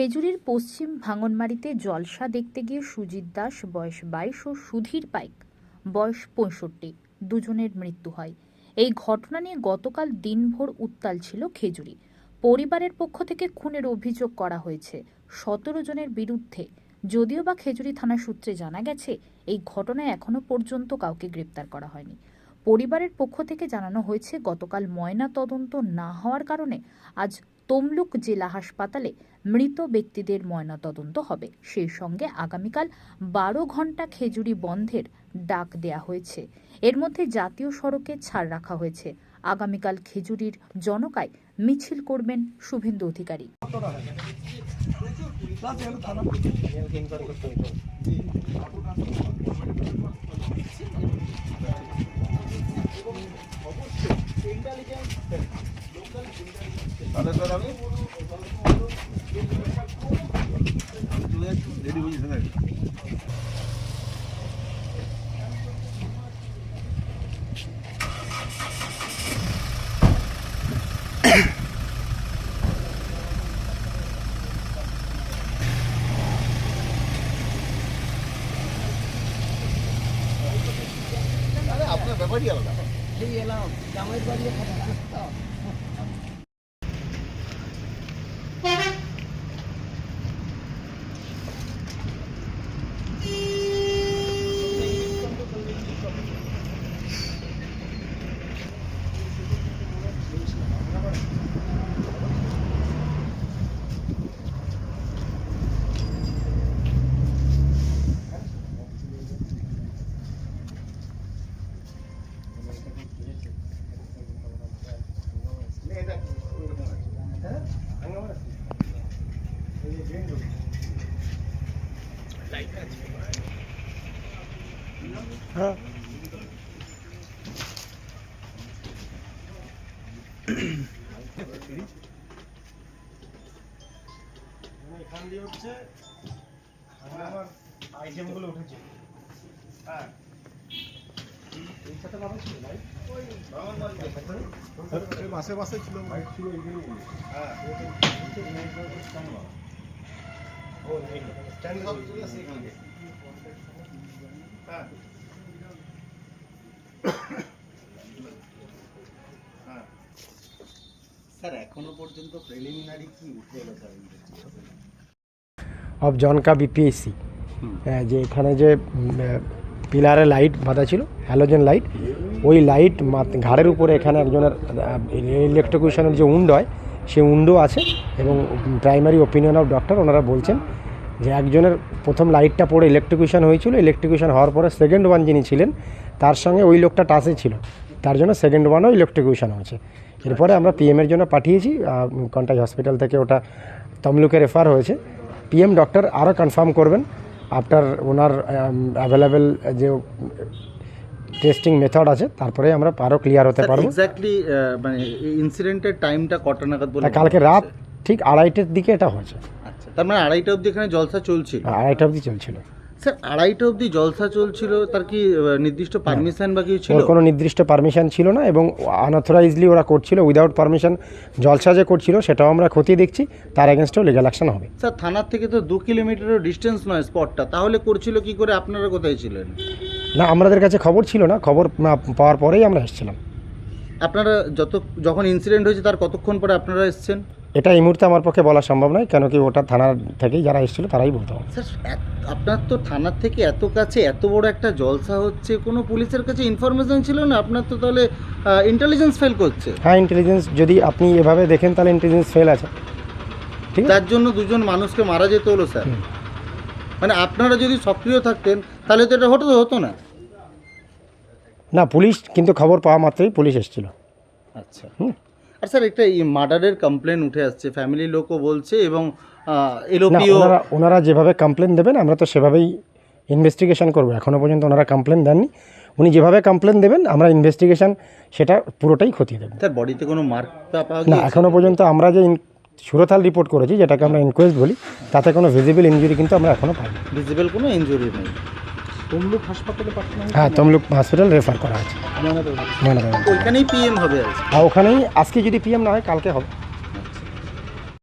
খেজুরির পশ্চিম ভাঙনমারিতে জলসা দেখতে গিয়ে সুজিত দাস, বয়স বাইশ ও সুধীর পাইক, বয়স পঁয়ষট্টি, দুজনের মৃত্যু হয়। এই ঘটনা নিয়ে গতকাল দিনভর উত্তাল ছিল খেজুরি। পরিবারের পক্ষ থেকে খুনের অভিযোগ করা হয়েছে। সতেরো জনের বিরুদ্ধে, যদিও বা খেজুরি থানা সূত্রে জানা গেছে, এই ঘটনায় এখনও পর্যন্ত কাউকে গ্রেপ্তার করা হয়নি। পরিবারের পক্ষ থেকে জানানো হয়েছে, গতকাল ময়না তদন্ত না হওয়ার কারণে আজ তমলুক জেলা হাসপাতালে মৃত ব্যক্তিদের ময়নাতদন্ত হবে। সেই সঙ্গে আগামীকাল বারো ঘণ্টা খেজুরি বন্ধের ডাক দেয়া হয়েছে। এর মধ্যে জাতীয় সড়কে ছাড় রাখা হয়েছে। আগামীকাল খেজুরির জনকায় মিছিল করবেন শুভেন্দু অধিকারী। তাহলে স্যার আমি রেডি হয়ে স্যার আপনার ব্যাপারই আলাদা। Yeah. এখান দিয়ে হচ্ছে আমি আমার আইটেমগুলো উঠেছে হ্যাঁ এই সাথে বাবা ছিল ভাই মাসে মাসে ছিল ভাই ছিল এইগুলো হ্যাঁ ও এই স্ট্যান্ড সব চলে আসে এখান থেকে। হ্যাঁ হ্যাঁ স্যার এখনও পর্যন্ত প্রিলিমিনারি কি উঠে এলো স্যার অফ জনকা বিপিএসসি যে এখানে যে পিলারে লাইট বাঁধা ছিল হ্যালোজেন লাইট ওই লাইট ঘাড়ের উপরে এখানে একজনের ইলেকট্রিকিউশনের যে উন্ড হয় সেই উন্ডো আছে এবং প্রাইমারি ওপিনিয়ন অফ ডক্টর ওনারা বলছেন যে একজনের প্রথম লাইটটা পড়ে ইলেকট্রিকিউশন হয়েছিল ইলেকট্রিকিউশন হওয়ার পরে সেকেন্ড ওয়ান যিনি ছিলেন, তার সঙ্গে ওই লোকটা টাচে ছিল। তার জন্য সেকেন্ড ওয়ানও ইলেকট্রিকিউশন হয়েছে। এরপরে আমরা পিএমের জন্য পাঠিয়েছি কন্টাই হসপিটাল থেকে ওটা তমলুকে রেফার হয়েছে। পিএম ডক্টর আরও কনফার্ম করবেন আফটার ওনার অ্যাভেলেবেল যে টেস্টিং মেথড আছে তারপরে আমরা আরও ক্লিয়ার হতে পারব। এক্স্যাক্টলি মানে ইনসিডেন্টের টাইমটা কটা নাগাদ বলে কালকে রাত ঠিক আড়াইটের দিকে এটা হয়েছে। আচ্ছা তার মানে আড়াইটা অবধি এখানে জলসা চলছিল? আড়াইটা অবধি চলছিল। স্যার আড়াইটা অবধি জলসা চলছিল তার কি নির্দিষ্ট পারমিশন বা কিছু ছিল? কোনো নির্দিষ্ট পারমিশন ছিল না এবং আনঅথরাইজলি ওরা করছিল উইদাউট পারমিশন জলসা যে করছিল সেটাও আমরা খতিয়ে দেখছি তার এগেনস্টেও লিগাল অ্যাকশন হবে। স্যার থানার থেকে তো দু কিলোমিটারের ডিস্টেন্স নয় স্পটটা তাহলে করছিল কি করে? আপনারা কোথায় ছিলেন? না আমাদের কাছে খবর ছিল না খবর পাওয়ার পরেই আমরা এসেছিলাম। আপনারা যত যখন ইনসিডেন্ট হয়েছে তার কতক্ষণ পরে আপনারা এসেছেন? এটা এই মুহূর্তে আমার পক্ষে বলা সম্ভব নয় কেন কি ওটা থানার থেকেই যারা এসেছিল তারাই বলতে হবে স্যার আপনার তো থানার থেকে এত কাছে এত বড় একটা জলসা হচ্ছে কোনো পুলিশের কাছে ইনফরমেশন ছিল না? আপনার তো তাহলে ইন্টেলিজেন্স ফেল করছে। হ্যাঁ ইন্টেলিজেন্স যদি আপনি এভাবে দেখেন তাহলে ইন্টেলিজেন্স ফেল আছে। ঠিক আছে? তার জন্য দুজন মানুষকে মারা যেতে হলো স্যার। মানে আপনারা যদি সক্রিয় থাকতেন তাহলে তো এটা হতো হতো না। না পুলিশ কিন্তু খবর পাওয়া মাত্রই পুলিশ এসেছিল। আচ্ছা। হুম। আর স্যার একটা মার্ডারের কমপ্লেন উঠে আসছে ফ্যামিলির লোকও বলছে এবং না এলওপিও ওনারা ওনারা যেভাবে কমপ্লেন দেবেন আমরা তো সেভাবেই ইনভেস্টিগেশন করব। এখনও পর্যন্ত ওনারা কমপ্লেন দেননি। উনি যেভাবে কমপ্লেন দেবেন আমরা ইনভেস্টিগেশন সেটা পুরোটাই খতিয়ে দেবো। স্যার বডিতে কোনো মার্ক পাওয়া না গিয়েছে? এখনও পর্যন্ত আমরা যে ইন- সুরতাল রিপোর্ট করেছি যেটাকে আমরা ইনকোয়েস্ট বলি তাতে কোনো ভিজিবল ইঞ্জুরি কিন্তু আমরা এখনও পাইনি। ভিজিবল কোনো ইনজুরি নেই। তমলুক হাসপাতালে পাঠানো হয়েছে? হ্যাঁ তমলুক হসপিটাল রেফার করা আছে ময়নাতদন্ত। ওইখানেই পিএম হবে আজ আর ওখানেই আজকে যদি পিএম না হয় কালকে হবে